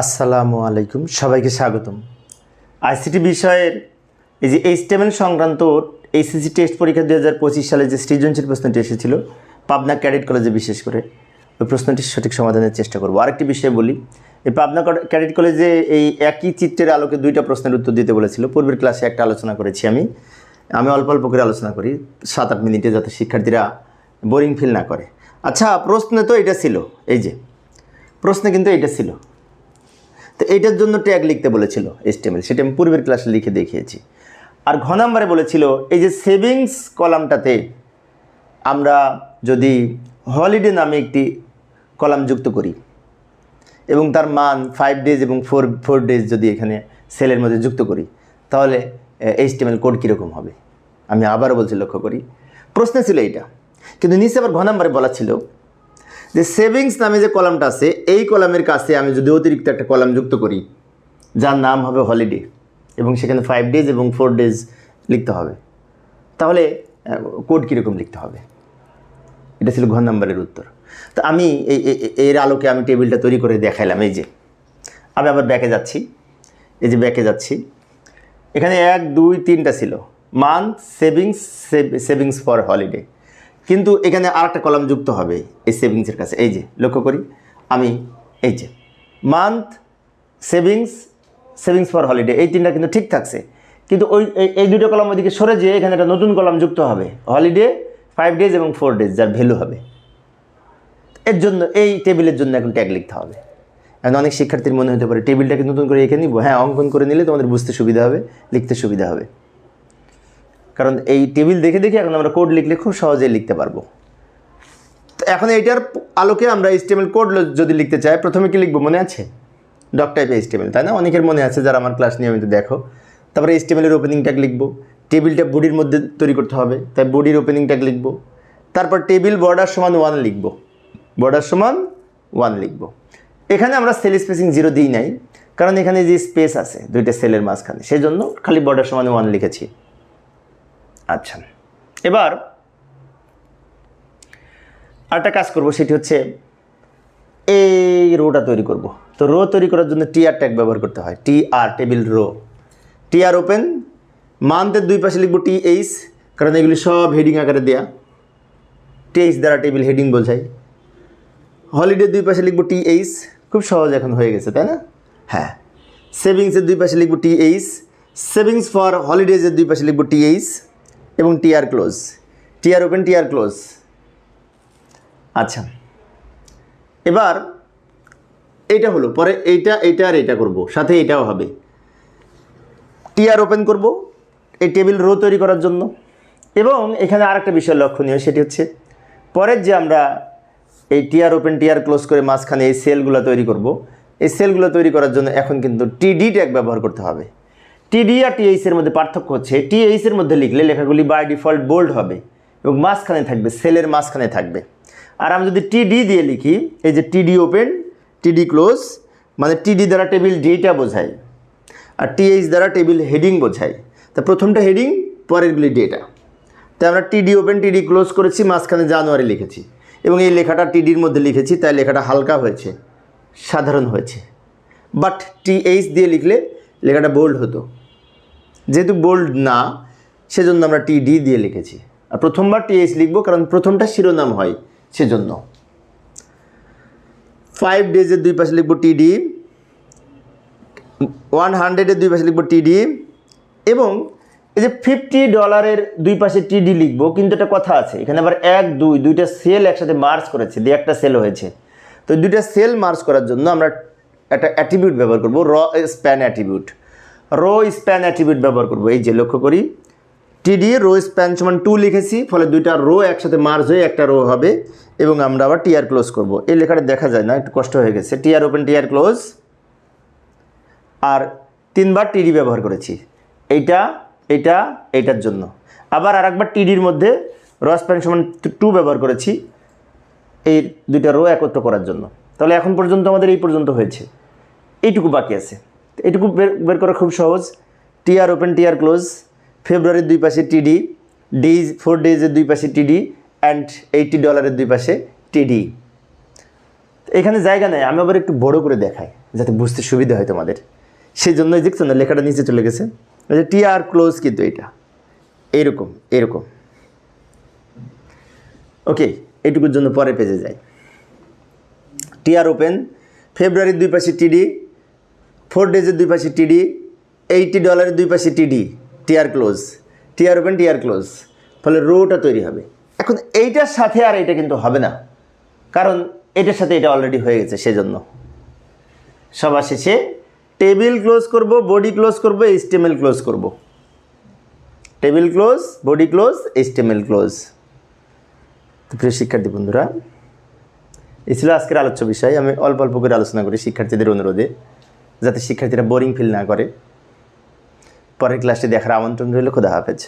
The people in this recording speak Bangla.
আসসালামু আলাইকুম, সবাইকে স্বাগতম। আইসিটি বিষয়ের এই যে এইচটিএমএল সংক্রান্ত এইসিসি টেস্ট পরীক্ষা দু হাজার পঁচিশ সালে যে সৃজনশীল প্রশ্নটি এসেছিল, পাবনা ক্যাডেট কলেজে বিশেষ করে, ওই প্রশ্নটির সঠিক সমাধানের চেষ্টা করব। আরেকটি বিষয় বলি, এই পাবনা ক্যাডেট কলেজে এই একই চিত্রের আলোকে দুইটা প্রশ্নের উত্তর দিতে বলেছিল। পূর্বের ক্লাসে একটা আলোচনা করেছি আমি। আমি অল্প অল্প করে আলোচনা করি, সাত আট মিনিটে যাতে শিক্ষার্থীরা বোরিং ফিল না করে। আচ্ছা প্রশ্নে তো এটা ছিল, এই যে, প্রশ্নে কিন্তু এটা ছিল। তো এইটার জন্য ট্যাগ লিখতে বলেছিল এস্টিমেল সেটা আমি পূর্বের ক্লাসে লিখে দেখিয়েছি। আর ঘ নাম্বারে বলেছিল, এই যে সেভিংস কলামটাতে আমরা যদি হলিডে নামে একটি কলাম যুক্ত করি, এবং তার মান ফাইভ ডেজ এবং ফোর ফোর ডেজ যদি এখানে সেলের মধ্যে যুক্ত করি, তাহলে এইচটিএমএল কোড কীরকম হবে? আমি আবারও বলছি লক্ষ্য করি। প্রশ্ন ছিল এইটা। কিন্তু নিচে আবার ঘ নাম্বারে বলা ছিল যে সেভিংস নামে যে কলামটা আছে, এই কলামের কাছে আমি যদি অতিরিক্ত একটা কলাম যুক্ত করি, যার নাম হবে হলিডে এবং সেখানে ফাইভ ডেজ এবং ফোর ডেজ লিখতে হবে। তাহলে কোড কীরকম লিখতে হবে? এটা ছিল ঘর নাম্বারের উত্তর। তো আমি এই- এর আলোকে আমি টেবিলটা তৈরি করে দেখাইলাম, এই যে। আমি আবার ব্যাকে যাচ্ছি। এই যে ব্যাকে যাচ্ছি। এখানে এক, দুই, তিনটা ছিল। Month savings savings for holiday কিন্তু এখানে আর একটা কলাম যুক্ত হবে এই সেভিংসের কাছে। এই যে, লক্ষ্য করি, আমি এই যে month savings savings for holiday এই তিনটা কিন্তু ঠিক থাকছে। কিন্তু ওই, এই- দুটো কলাম ওইদিকে সরে যেয়ে এখানে একটা নতুন কলাম যুক্ত হবে। হলিডে ফাইভ ডেজ এবং ফোর ডেজ যার ভ্যালু হবে। এর জন্য, এই টেবিলের জন্য এখন ট্যাগ লিখতে হবে। এখন অনেক শিক্ষার্থীর মনে হতে পারে টেবিলটাকে নতুন করে এঁকে নিব। হ্যাঁ অঙ্কন করে নিলে তোমাদের বুঝতে সুবিধা হবে, লিখতে সুবিধা হবে। কারণ এই টেবিল দেখে দেখে এখন আমরা কোড লিখলে খুব সহজেই লিখতে পারব। তো এখন এইটার আলোকে আমরা এইচটিএমএল কোড যদি লিখতে চাই, প্রথমে কি লিখব মনে আছে? ডক টাইপ এইচটিএমএল তাই না? অনেকের মনে আছে যারা আমার ক্লাস নিয়মিত দেখো। তারপরে এইচটিএমএলের ওপেনিং ট্যাগ লিখব। টেবিলটা বডির মধ্যে তৈরি করতে হবে, তাই বডির ওপেনিং ট্যাগ লিখব। তারপর টেবিল বর্ডার সমান ওয়ান লিখব। বর্ডার সমান ওয়ান লিখব। এখানে আমরা সেল স্পেসিং জিরো দিই নাই, কারণ এখানে যে স্পেস আছে, দুইটা সেলের মাঝখানে সেই জন্য খালি বর্ডার সমান ওয়ান লিখেছি। আচ্ছা। এবার আরেকটা কাজ করব, সেটি হচ্ছে এই রোটা তৈরি করব। তো রো তৈরি করার জন্য টি আর ট্যাগ ব্যবহার করতে হয়, T R table row. T R open মান্থের দুই পাশে লিখব টি এইচ, কারণ এগুলি সব হেডিং আকারে দেয়া। টি এইচ দ্বারা টেবিল হেডিং বোঝায়। হলিডে দুই পাশে লিখব টি এইচ, খুব সহজ এখন হয়ে গেছে, তাই না? হ্যাঁ। সেভিংসের দুই পাশে লিখব টি এইচ, সেভিংস ফর হলিডেজের দুই পাশে লিখব টি এইচ। এবং T R close. T R open T R close. আচ্ছা। এবার এইটা হলো, পরে এইটা এইটা আর এইটা করব, সাথে এটাও হবে। টি আর ওপেন করব এই টেবিল রো তৈরি করার জন্য। এবং এখানে আরেকটা বিষয় লক্ষণীয়, সেটি হচ্ছে পরের যে আমরা এই টিআর ওপেন, টিআর ক্লোজ করে মাঝখানে এই সেলগুলো তৈরি করব, এই সেলগুলো তৈরি করার জন্য এখন কিন্তু টিডি ট্যাগ ব্যবহার করতে হবে। টিডি আর টিএইচের মধ্যে পার্থক্য হচ্ছে টিএইচের মধ্যে লিখলে লেখাগুলি বাই ডিফল্ট বোল্ড হবে এবং মাঝখানে থাকবে সেলের মাঝখানে থাকবে। আর আমি যদি টিডি দিয়ে লিখি, এই যে টিডি ওপেন টিডি ক্লোজ মানে টিডি দ্বারা টেবিল ডিটা বোঝায় আর টিএইচ দ্বারা টেবিল হেডিং বোঝায়। তা প্রথমটা হেডিং পরেরগুলি ডেটা তাই আমরা টিডি ওপেন টিডি ক্লোজ করেছি, মাঝখানে জানুয়ারি লিখেছি। এবং এই লেখাটা টিডির মধ্যে লিখেছি, তাই লেখাটা হালকা হয়েছে, সাধারণ হয়েছে। বাট টিএইচ দিয়ে লিখলে লেখাটা বোল্ড হতো। যেহেতু বোল্ড না, সেজন্য আমরা টি ডি দিয়ে লিখেছি। আর প্রথমবার টিএইচ লিখব, কারণ প্রথমটা শিরোনাম হয়, সেজন্য। ফাইভ ডেজের দুই পাশে লিখব টিডি ওয়ান হান্ড্রেডের দুই পাশে লিখব টিডি এবং এই যে ফিফটি ডলারের দুই পাশে টিডি লিখব, কিন্তু একটা কথা আছে, এখানে আবার এক, দুই, দুইটা সেল একসাথে মার্চ করেছে, দিয়ে একটা সেল হয়েছে। তো দুইটা সেল মার্চ করার জন্য আমরা একটা অ্যাট্রিবিউট ব্যবহার করব row span attribute row span attribute ব্যবহার করব। এই যে লক্ষ্য করি। টিডি রো স্প্যান সমান টু লিখেছি, ফলে দুইটা রো একসাথে মার্জ হয়ে একটা রো হবে এবং আমরা আবার টিআর ক্লোজ করব। এই লেখাটা দেখা যায় না, একটু কষ্ট হয়ে গেছে। টিআর ওপেন টিআর ক্লোজ আর তিনবার টিডি ব্যবহার করেছি। এইটা এইটা এইটার জন্য। আবার আরেকবার টিডির মধ্যে রস প্যান সমান টু ব্যবহার করেছি, এই দুইটা রো একত্র করার জন্য। তাহলে এখন পর্যন্ত আমাদের এই পর্যন্ত হয়েছে। এইটুকু বাকি আছে। এইটুকু বের বের করা খুব সহজ। টিআর ওপেন টিআর ক্লোজ ফেব্রুয়ারির দুই পাশে টিডি ডেজ ফোর ডেজের দুই পাশে টিডি অ্যান্ড এইটি ডলারের দুই পাশে টিডি এখানে জায়গা নেই, আমি আবার একটু বড় করে দেখাই, যাতে বুঝতে সুবিধা হয় তোমাদের। সেই জন্যই দেখছ না, লেখাটা নিচে চলে গেছে। ওই যে টি আর ক্লোজ কিন্তু এটা। এইরকম এরকম। ওকে এইটুকুর জন্য পরে পেজে যাই। টিআর ওপেন ফেব্রুয়ারির দুই পাশে টিডি ফোর ডেজের দুই পাশে টিডি এইটি ডলারের দুই পাশে TD TR close TR open TR close ফলে রোটা তৈরি হবে। এখন এইটার সাথে আর এটা কিন্তু হবে না, কারণ এটার সাথে এটা অলরেডি হয়ে গেছে সেজন্য। সবার শেষে টেবিল ক্লোজ করব বডি ক্লোজ করব এইচটিএমএল ক্লোজ করব। Table close body close HTML close প্রিয় শিক্ষার্থী বন্ধুরা, এই ছিল আজকের আলোচ্য বিষয়। আমি অল্প অল্প করে আলোচনা করি শিক্ষার্থীদের অনুরোধে। যাতে শিক্ষার্থীরা বোরিং ফিল না করে। পরের ক্লাসটি দেখার আমন্ত্রণ রইল খোদা হাফেজ।